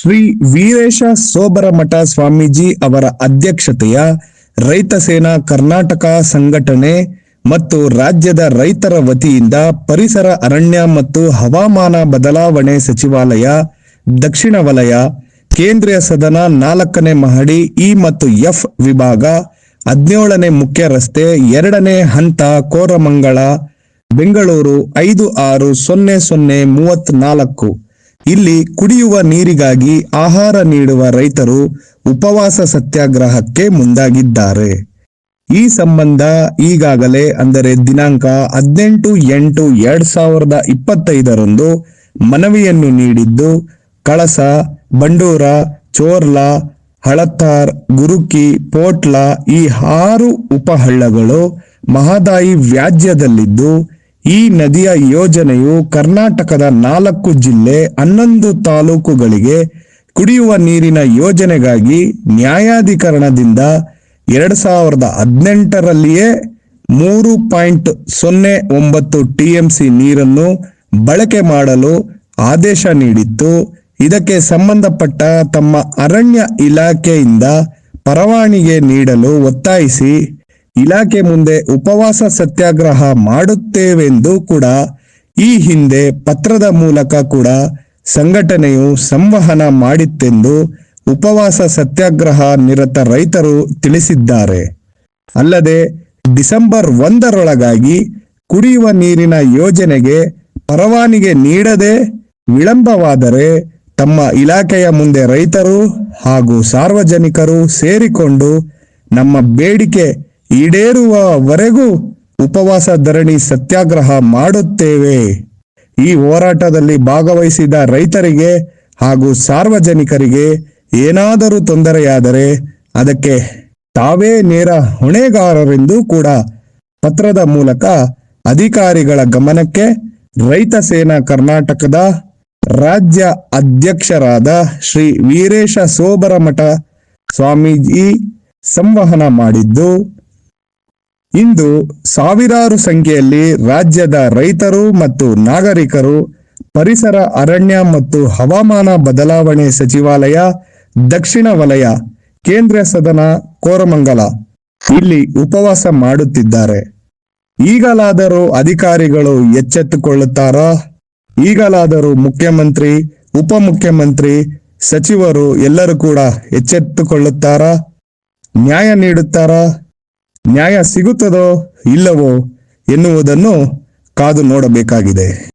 ಶ್ರೀ ವೀರೇಶ ಸೋಬರಮಠ ಸ್ವಾಮೀಜಿ ಅವರ ಅಧ್ಯಕ್ಷತೆಯ ರೈತ ಸೇನಾ ಕರ್ನಾಟಕ ಸಂಘಟನೆ ಮತ್ತು ರಾಜ್ಯದ ರೈತರ ವತಿಯಿಂದ ಪರಿಸರ ಅರಣ್ಯ ಮತ್ತು ಹವಾಮಾನ ಬದಲಾವಣೆ ಸಚಿವಾಲಯ, ದಕ್ಷಿಣ ವಲಯ, ಕೇಂದ್ರೀಯ ಸದನ ನಾಲ್ಕನೇ ಮಹಡಿ ಇ ಮತ್ತು ಎಫ್ ವಿಭಾಗ, ಹದಿನೇಳನೇ ಮುಖ್ಯ ರಸ್ತೆ, ಎರಡನೇ ಹಂತ ಕೋರಮಂಗಳ ಬೆಂಗಳೂರು ಐದು ಆರು ಸೊನ್ನೆ ಸೊನ್ನೆ ಮೂವತ್ನಾಲ್ಕು ಇಲ್ಲಿ ಕುಡಿಯುವ ನೀರಿಗಾಗಿ ಆಹಾರ ನೀಡುವ ರೈತರು ಉಪವಾಸ ಸತ್ಯಾಗ್ರಹಕ್ಕೆ ಮುಂದಾಗಿದ್ದಾರೆ. ಈ ಸಂಬಂಧ ಈಗಾಗಲೇ ಅಂದರೆ ದಿನಾಂಕ ಹದಿನೆಂಟು ಎಂಟು ಎರಡ್ ಸಾವಿರದ ಇಪ್ಪತ್ತೈದರಂದು ಮನವಿಯನ್ನು ನೀಡಿದ್ದು, ಕಳಸ, ಬಂಡೂರ, ಚೋರ್ಲಾ, ಹಳತ್ತಾರ್, ಗುರುಕಿ, ಪೋಟ್ಲಾ ಈ ಆರು ಉಪಹಳ್ಳಗಳು ಮಹದಾಯಿ ವ್ಯಾಜ್ಯದಲ್ಲಿದ್ದು ಈ ನದಿಯ ಯೋಜನೆಯು ಕರ್ನಾಟಕದ ನಾಲ್ಕು ಜಿಲ್ಲೆ ಹನ್ನೊಂದು ತಾಲೂಕುಗಳಿಗೆ ಕುಡಿಯುವ ನೀರಿನ ಯೋಜನೆಗಾಗಿ ನ್ಯಾಯಾಧಿಕರಣದಿಂದ ಎರಡ್ ಸಾವಿರದ ಹದಿನೆಂಟರಲ್ಲಿಯೇ ಮೂರು ಪಾಯಿಂಟ್ ಸೊನ್ನೆ ಒಂಬತ್ತು ಟಿಎಂಸಿ ನೀರನ್ನು ಬಳಕೆ ಮಾಡಲು ಆದೇಶ ನೀಡಿತ್ತು. ಇದಕ್ಕೆ ಸಂಬಂಧಪಟ್ಟ ತಮ್ಮ ಅರಣ್ಯ ಇಲಾಖೆಯಿಂದ ಪರವಾನಿಗೆ ನೀಡಲು ಒತ್ತಾಯಿಸಿ ಇಲಾಖೆ ಮುಂದೆ ಉಪವಾಸ ಸತ್ಯಾಗ್ರಹ ಮಾಡುತ್ತೇವೆಂದು ಕೂಡ ಈ ಹಿಂದೆ ಪತ್ರದ ಮೂಲಕ ಕೂಡ ಸಂಘಟನೆಯು ಸಂವಹನ ಮಾಡಿತ್ತೆಂದು ಉಪವಾಸ ಸತ್ಯಾಗ್ರಹ ನಿರತ ರೈತರು ತಿಳಿಸಿದ್ದಾರೆ. ಅಲ್ಲದೆ ಡಿಸೆಂಬರ್ ಒಂದರೊಳಗಾಗಿ ಕುಡಿಯುವ ನೀರಿನ ಯೋಜನೆಗೆ ಪರವಾನಿಗೆ ನೀಡದೆ ವಿಳಂಬವಾದರೆ ತಮ್ಮ ಇಲಾಖೆಯ ಮುಂದೆ ರೈತರು ಹಾಗೂ ಸಾರ್ವಜನಿಕರು ಸೇರಿಕೊಂಡು ನಮ್ಮ ಬೇಡಿಕೆ ಈಡೇರುವವರೆಗೂ ಉಪವಾಸ, ಧರಣಿ, ಸತ್ಯಾಗ್ರಹ ಮಾಡುತ್ತೇವೆ. ಈ ಹೋರಾಟದಲ್ಲಿ ಭಾಗವಹಿಸಿದ ರೈತರಿಗೆ ಹಾಗೂ ಸಾರ್ವಜನಿಕರಿಗೆ ಏನಾದರೂ ತೊಂದರೆಯಾದರೆ ಅದಕ್ಕೆ ತಾವೇ ನೇರ ಹೊಣೆಗಾರರೆಂದು ಕೂಡ ಪತ್ರದ ಮೂಲಕ ಅಧಿಕಾರಿಗಳ ಗಮನಕ್ಕೆ ರೈತ ಸೇನಾ ಕರ್ನಾಟಕದ ರಾಜ್ಯ ಅಧ್ಯಕ್ಷರಾದ ಶ್ರೀ ವೀರೇಶ ಸೋಬರಮಠ ಸ್ವಾಮೀಜಿ ಸಂವಹನ ಮಾಡಿದ್ದು ಇಂದು ಸಾವಿರಾರು ಸಂಖ್ಯೆಯಲ್ಲಿ ರಾಜ್ಯದ ರೈತರು ಮತ್ತು ನಾಗರಿಕರು ಪರಿಸರ ಅರಣ್ಯ ಮತ್ತು ಹವಾಮಾನ ಬದಲಾವಣೆ ಸಚಿವಾಲಯ, ದಕ್ಷಿಣ ವಲಯ, ಕೇಂದ್ರ ಸದನ, ಕೋರಮಂಗಲ ಇಲ್ಲಿ ಉಪವಾಸ ಮಾಡುತ್ತಿದ್ದಾರೆ. ಈಗಲಾದರೂ ಅಧಿಕಾರಿಗಳು ಎಚ್ಚೆತ್ತುಕೊಳ್ಳುತ್ತಾರಾ? ಈಗಲಾದರೂ ಮುಖ್ಯಮಂತ್ರಿ, ಉಪಮುಖ್ಯಮಂತ್ರಿ, ಸಚಿವರು ಎಲ್ಲರೂ ಕೂಡ ಎಚ್ಚೆತ್ತುಕೊಳ್ಳುತ್ತಾರಾ? ನ್ಯಾಯ ನೀಡುತ್ತಾರಾ? ನ್ಯಾಯ ಸಿಗುತ್ತದೋ ಇಲ್ಲವೋ ಎನ್ನುವುದನ್ನು ಕಾದು ನೋಡಬೇಕಾಗಿದೆ.